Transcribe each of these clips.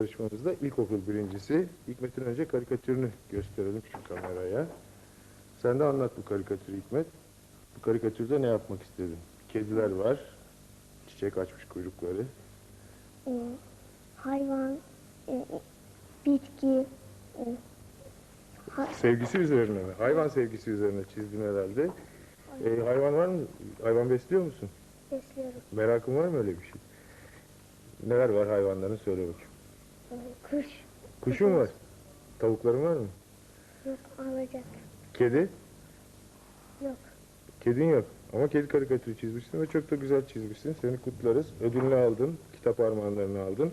Yarışmamızda ilkokul birincisi Hikmet'in önce karikatürünü gösterelim şu kameraya. Sen de anlat bu karikatürü Hikmet. Bu karikatürde ne yapmak istedin? Kediler var. Çiçek açmış kuyrukları. e, hayvan, e, bitki, e, ha- Sevgisi üzerine mi? Hayvan sevgisi üzerine çizdin herhalde. Ee, hayvan var mı? Hayvan besliyor musun? besliyorum. Merakın var mı öyle bir şey? Neler var hayvanların söyle bakayım. Kuş, Kuşun var. Tavukların var mı? yok alacak, Kedi? yok. Kedin yok. Ama kedi karikatürü çizmişsin ve çok da güzel çizmişsin. Seni kutlarız. Ödülünü aldın. Kitap armağanlarını aldın.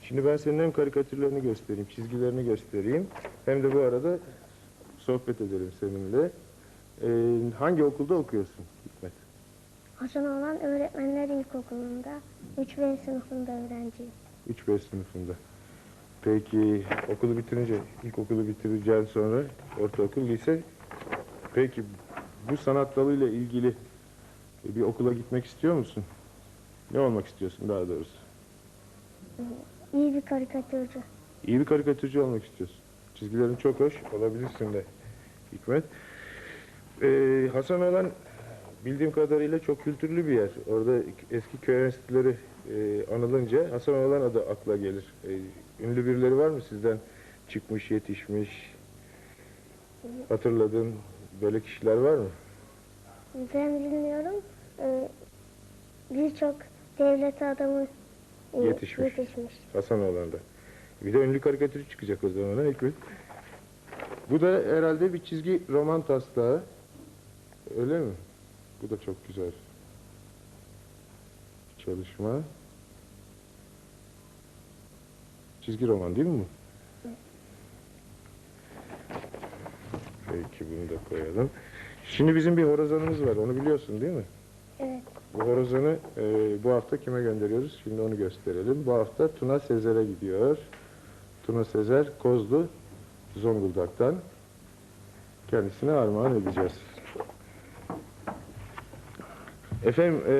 Şimdi ben senin hem karikatürlerini göstereyim, çizgilerini göstereyim. Hem de bu arada sohbet edelim seninle. Ee, hangi okulda okuyorsun Hikmet? Hasan olan öğretmenler ilkokulunda 3B sınıfında öğrenciyim. 3-5 sınıfında. Peki okulu bitirince, ilkokulu bitireceğin sonra ortaokul, lise. Peki bu sanat dalıyla ilgili bir okula gitmek istiyor musun? Ne olmak istiyorsun daha doğrusu? İyi bir karikatürcü. İyi bir karikatürcü olmak istiyorsun. Çizgilerin çok hoş, olabilirsin de Hikmet. Ee, Hasan olan bildiğim kadarıyla çok kültürlü bir yer. Orada eski köy enstitüleri e, anılınca Hasan olan adı akla gelir. E, ünlü birileri var mı sizden çıkmış, yetişmiş, hatırladığın böyle kişiler var mı? Ben bilmiyorum. e, Birçok devlet adamı e, Yetişmiş. yetişmiş. Hasan Oğlan'da. Bir de ünlü karikatürü çıkacak o zaman Hikmet. Bu da herhalde bir çizgi roman taslağı. Öyle mi? Bu da çok güzel. Çalışma. Çizgi roman değil mi bu? Peki bunu da koyalım. Şimdi bizim bir horozanımız var. Onu biliyorsun değil mi? Evet. Bu horozanı e, bu hafta kime gönderiyoruz? Şimdi onu gösterelim. Bu hafta Tuna Sezer'e gidiyor. Tuna Sezer Kozlu Zonguldak'tan kendisine armağan edeceğiz. Efendim e,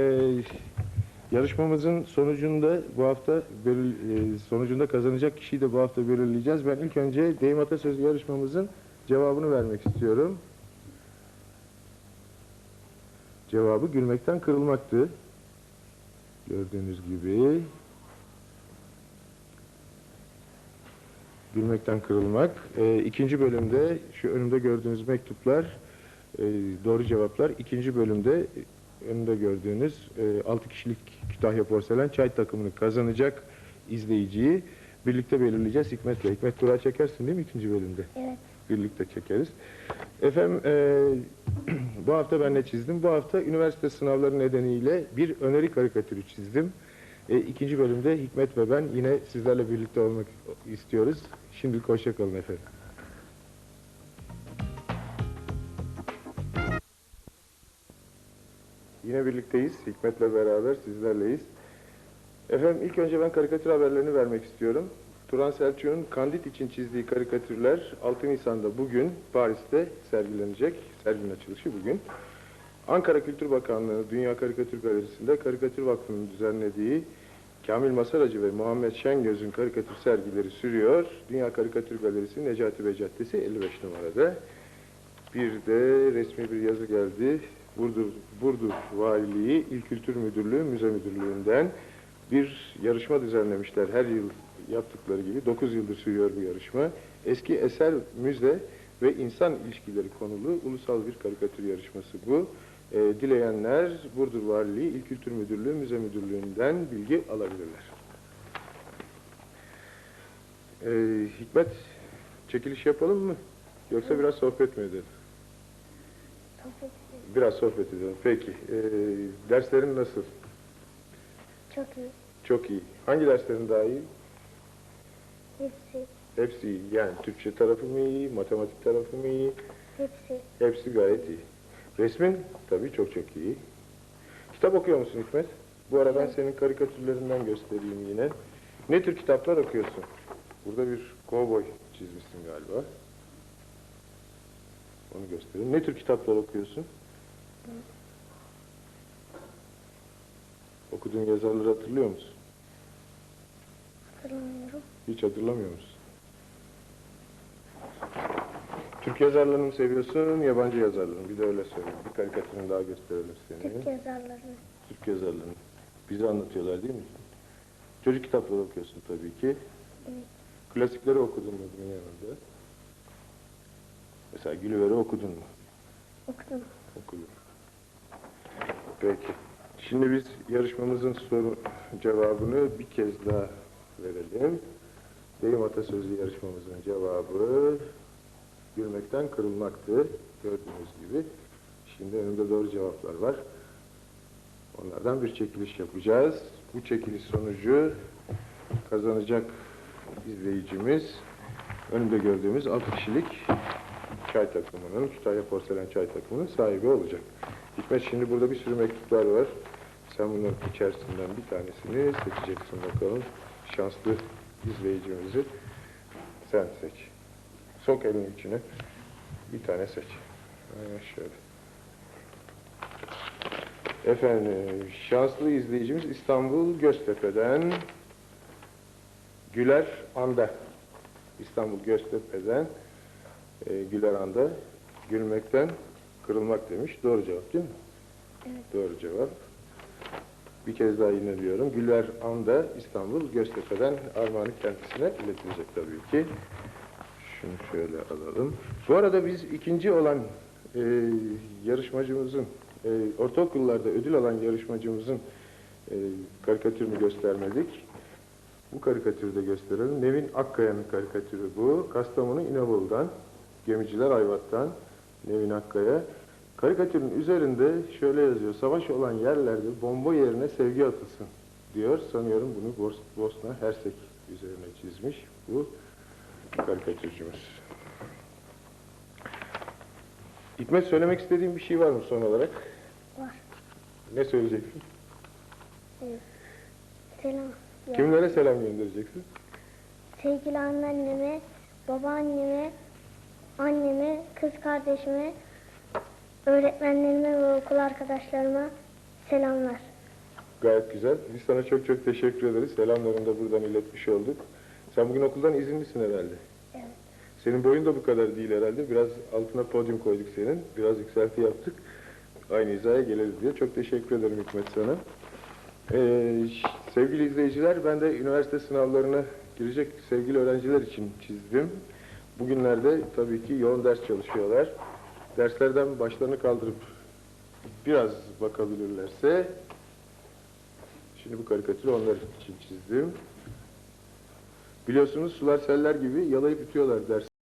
yarışmamızın sonucunda bu hafta belirl- e, sonucunda kazanacak kişiyi de bu hafta belirleyeceğiz. Ben ilk önce deyim atasözü yarışmamızın cevabını vermek istiyorum. Cevabı gülmekten kırılmaktı. Gördüğünüz gibi. Gülmekten kırılmak. Ee, ikinci bölümde şu önümde gördüğünüz mektuplar, e, doğru cevaplar. İkinci bölümde e, önünde gördüğünüz e, 6 kişilik Kütahya Porselen çay takımını kazanacak izleyiciyi birlikte belirleyeceğiz Hikmet'le. Hikmet durağı çekersin değil mi ikinci bölümde? Evet. birlikte çekeriz. Efendim e, bu hafta ben ne çizdim? Bu hafta üniversite sınavları nedeniyle bir öneri karikatürü çizdim. E, ikinci bölümde Hikmet ve ben yine sizlerle birlikte olmak istiyoruz. Şimdilik hoşça kalın efendim. Yine birlikteyiz. Hikmet'le beraber sizlerleyiz. Efendim ilk önce ben karikatür haberlerini vermek istiyorum. Turan Selçuk'un Kandit için çizdiği karikatürler 6 Nisan'da bugün Paris'te sergilenecek. Serginin açılışı bugün. Ankara Kültür Bakanlığı Dünya Karikatür Galerisi'nde Karikatür Vakfı'nın düzenlediği Kamil Masaracı ve Muhammed Şengöz'ün karikatür sergileri sürüyor. Dünya Karikatür Galerisi Necati Bey Caddesi 55 numarada. Bir de resmi bir yazı geldi. Burdur, Burdur Valiliği İl Kültür Müdürlüğü Müze Müdürlüğü'nden bir yarışma düzenlemişler. Her yıl yaptıkları gibi 9 yıldır sürüyor bu yarışma. Eski eser müze ve insan ilişkileri konulu ulusal bir karikatür yarışması bu. Ee, dileyenler Burdur Valiliği İl Kültür Müdürlüğü Müze Müdürlüğü'nden bilgi alabilirler. Ee, Hikmet çekiliş yapalım mı? Yoksa biraz sohbet mi edelim? Biraz sohbet edelim. Peki. Ee, derslerin nasıl? Çok iyi. Çok iyi. Hangi derslerin daha iyi? Hepsi, Hepsi iyi. Yani Türkçe tarafı mı iyi, matematik tarafı mı iyi? hepsi. Hepsi gayet iyi. Resmin tabii çok çok iyi. Kitap okuyor musun Hikmet? Bu ara ben senin karikatürlerinden göstereyim yine. Ne tür kitaplar okuyorsun? Burada bir kovboy çizmişsin galiba. Onu göstereyim. Ne tür kitaplar okuyorsun? Okuduğun yazarları hatırlıyor musun? Hatırlamıyorum. Hiç hatırlamıyor musun? Türk yazarlarını mı seviyorsun, yabancı yazarlarını? Bir de öyle söyle. Bir karikatürünü daha gösterelim seni. Türk yazarlarını. Türk yazarlarını. Bize anlatıyorlar değil mi? Çocuk kitapları okuyorsun tabii ki. Evet. Klasikleri okudun mu bunun yanında? Mesela Gülüver'i okudun mu? Okudum. Okudum. Peki. Şimdi biz yarışmamızın soru cevabını bir kez daha verelim. Deyim atasözü yarışmamızın cevabı gülmekten kırılmaktı. Gördüğünüz gibi. Şimdi önümde doğru cevaplar var. Onlardan bir çekiliş yapacağız. Bu çekiliş sonucu kazanacak izleyicimiz önümde gördüğümüz 6 kişilik çay takımının, Kütahya Porselen Çay takımının sahibi olacak. Hikmet şimdi burada bir sürü mektuplar var. Sen bunların içerisinden bir tanesini seçeceksin bakalım. Şanslı izleyicimizi sen seç. Sok elini içine. Bir tane seç. Aynen şöyle. Efendim, şanslı izleyicimiz İstanbul Göztepe'den Güler Anda. İstanbul Göztepe'den e, Güler Anda gülmekten kırılmak demiş. Doğru cevap değil mi? Evet. Doğru cevap. Bir kez daha yine diyorum. Güler Anda İstanbul Göztepe'den armağanı kendisine iletilecek tabii ki. Şunu şöyle alalım. Bu arada biz ikinci olan e, yarışmacımızın, e, ortaokullarda ödül alan yarışmacımızın e, karikatürünü göstermedik. Bu karikatürü de gösterelim. Nevin Akkaya'nın karikatürü bu. Kastamonu İnebolu'dan, Gemiciler Ayvat'tan Nevin Akkaya. Karikatürün üzerinde şöyle yazıyor. Savaş olan yerlerde bomba yerine sevgi atılsın diyor. Sanıyorum bunu Bos- Bosna Hersek üzerine çizmiş bu karikatürcümüz. Hikmet söylemek istediğin bir şey var mı son olarak? Var. Ne söyleyeceksin? Evet. Selam. Kimlere selam göndereceksin? Sevgili anneanneme, babaanneme, anneme, kız kardeşime, öğretmenlerime ve okul arkadaşlarıma selamlar. Gayet güzel. Biz sana çok çok teşekkür ederiz. Selamlarını da buradan iletmiş olduk. Sen bugün okuldan izinlisin herhalde. Evet. Senin boyun da bu kadar değil herhalde. Biraz altına podyum koyduk senin. Biraz yükselti yaptık. Aynı hizaya geliriz diye. Çok teşekkür ederim Hikmet sana. Ee, sevgili izleyiciler, ben de üniversite sınavlarına girecek sevgili öğrenciler için çizdim. Bugünlerde tabii ki yoğun ders çalışıyorlar. Derslerden başlarını kaldırıp biraz bakabilirlerse Şimdi bu karikatürü onlar için çizdim. Biliyorsunuz sular seller gibi yalayıp bitiyorlar ders